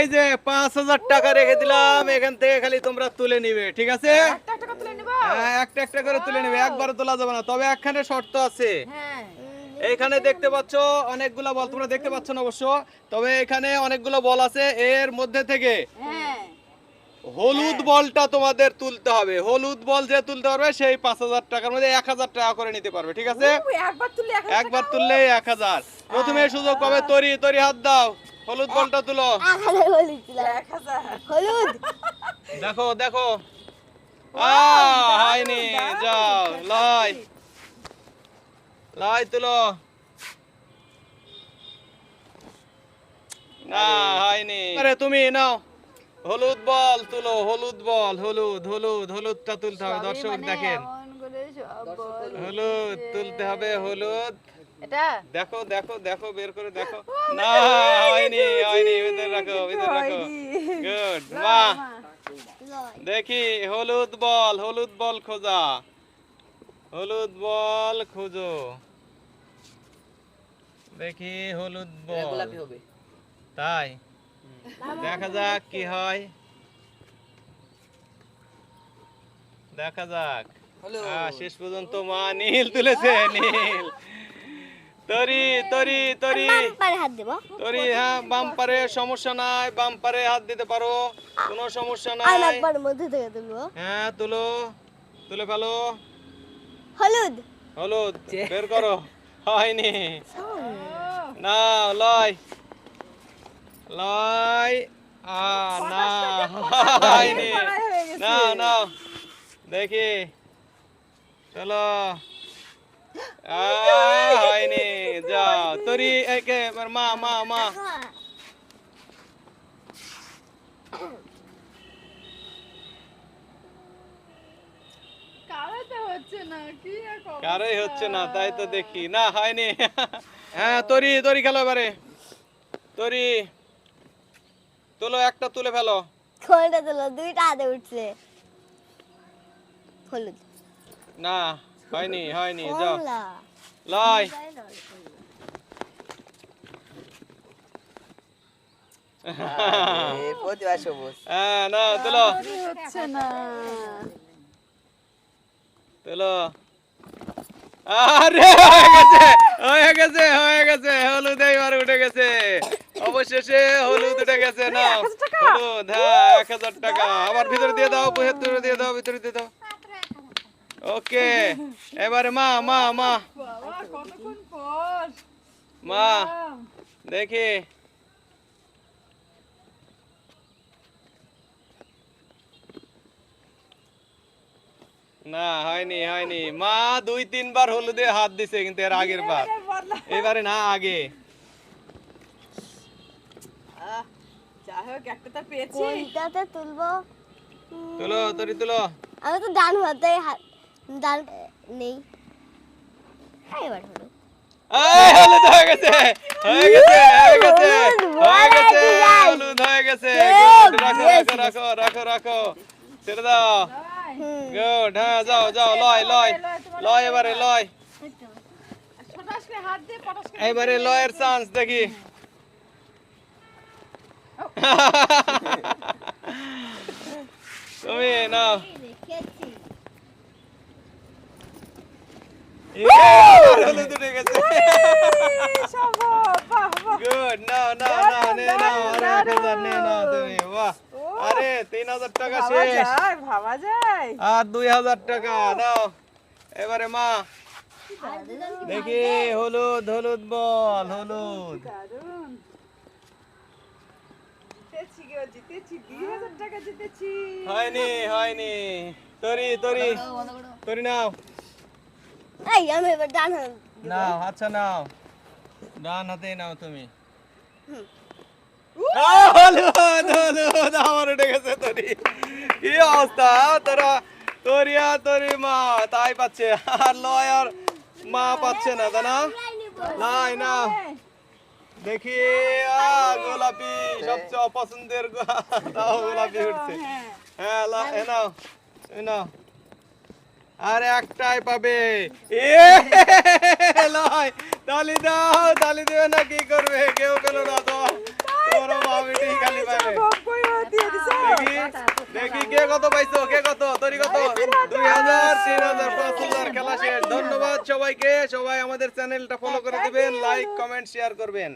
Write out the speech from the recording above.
এই যে পাঁচ হাজার টাকা রেখে দিলাম এখান থেকে খালি তোমরা তুলে নিবে ঠিক আছে? একটা হ্যাঁ, একটা করে তুলে নেবে একবারে তোলা যাবে না তবে একখানে শর্ত আছে। হ্যাঁ। এইখানে দেখতে পাচ্ছ অনেকগুলো বল তোমরা দেখতে পাচ্ছ না অবশ্য তবে এখানে অনেকগুলো বল আছে এর মধ্যে থেকে হ্যাঁ। হলুদ বলটা তোমাদের তুলতে হবে হলুদ বল যে তুলতে পারবে সেই পাঁচ হাজার টাকার মধ্যে এক হাজার টাকা করে নিতে পারবে ঠিক আছে? একবার তুলে এক একবার তুললেই এক হাজার। প্রথমে সুযোগ পাবে তরি তরি হাত দাও। হলুদ বলটা তুলো। হলুদ। দেখো দেখো। হয়নি যাও লাই লাই তুলো। না হয়নি আরে তুমি নাও। হলুদ বল তুলো হলুদ বল হলুদ হলুদ হলুদটা তুলতে হবে। দর্শক মানে দেখেন। হলুদ তুলতে হবে হলুদ। এটা? দেখো দেখো দেখো বের করে দেখো। না হয়নি হয়নি ভিতরে রাখো ভিতরে রাখো। গুড বাহ। দেখি হলুদ বল হলুদ বল খোঁজা। হলুদ বল খোঁজো। দেখি হলুদ বল। তাই। দেখা যাক কি হয়। দেখা যাক। শেষ পর্যন্ত মা নীল তুলেছে নীল। তরি তরি তরি। পারে হাত দেবো। তরি হ্যাঁ বাম্পারে সমস্যা নাই বাম্পারে হাত দিতে পারো কোনো সমস্যা নাই। একবার মধ্যে থেকে তুলবো। হ্যাঁ তুলো তুলে ফেলো। হলুদ। হলুদ বের করো। হয়নি। না লয়। লয় আ না। হয়নি। না না। দেখি। চলো। হয়নি। যাও তরি একে এবার মা মা মা। কারাতে হচ্ছে না কি আর কব- কারোই হচ্ছে না তাই তো দেখি। না হয়নি। হ্যাঁ তরি তরি খেলো এবারে। তরি তুলো একটা তুলে ফেলো। কোনটা তুলো দুইটা হাতে উঠছে। হলুদ না। হয়নি হয়নি যাও। লয় হ্যাঁ না তুলো। হচ্ছে না। তুলো। আরে হয়ে গেছে হয়ে গেছে হয়ে গেছে হলুদ এইবার উঠে গেছে। অবশেষে হলুদ উঠে গেছে না হলুদ হ্যাঁ এক হাজার টাকা। আবার ভিতরে দিয়ে দাও ভিতরে দিয়ে দাও ভিতরে দিয়ে দাও। ওকে এবারে মা মা মা। মা দেখি। না হয়নি হয়নি। মা দুই তিনবার হলুদে হাত দিছে কিন্তু এর আগের বার। এবারে না আগে। আহ, যাই হোক একটা তো পেয়েছি। কোনটাতে তুলবো? তুলো তরি তুলো। আমি তো ডান হাতে হাত ডান নেই। হ্যাঁ, এবার হলো হলুদ হয়ে গেছে। হয়ে গেছে হয়ে গেছে হয়ে গেছে হলুদ হয়ে গেছে। Good, Good, রাখো রাখো রাখো রাখো রাখো। ছেড়ে দাও। গুড হ্যাঁ যাও যাও লয় লয় লয় এবারে লয়। এবারে লয়ের চান্স দেখি তুমি নাও রেখেছি Yeah, হলুদ উঠে গেছে সম্ভব বাহ বাহ গুড নাও নাও নাও নে নাও আরে এক হাজার নে নাও তুমি বাহ আরে তিন হাজার টাকা শেষ। ভাবা যায়। আর দুই হাজার টাকা নাও এবারে মা দেখি হলুদ হলুদ বল হলুদ। হয়নি হয়নি। তরি তরি তরি নাও। এই আমি এবার ডান নাও আচ্ছা নাও। ডান হাতে নাও তুমি। হুম। কি অবস্থা মা তাই পাচ্ছে আর মা পাচ্ছে না দেখি গোলাপি সবচেয়ে অপছন্দের গোলাপি উঠছে হ্যাঁ লা- এ নাও এ নাও আর একটাই পাবে তালি দাও তালি দেবে না কি করবে? কেউ পেল না তো। দেখি কে কত পাইছো কে কত? তরি কত? দুই হাজার তিন হাজার পাঁচ হাজার খেলা শেষ। ধন্যবাদ সবাইকে। সবাই আমাদের চ্যানেলটা ফলো করে দিবেন লাইক কমেন্ট শেয়ার করবেন।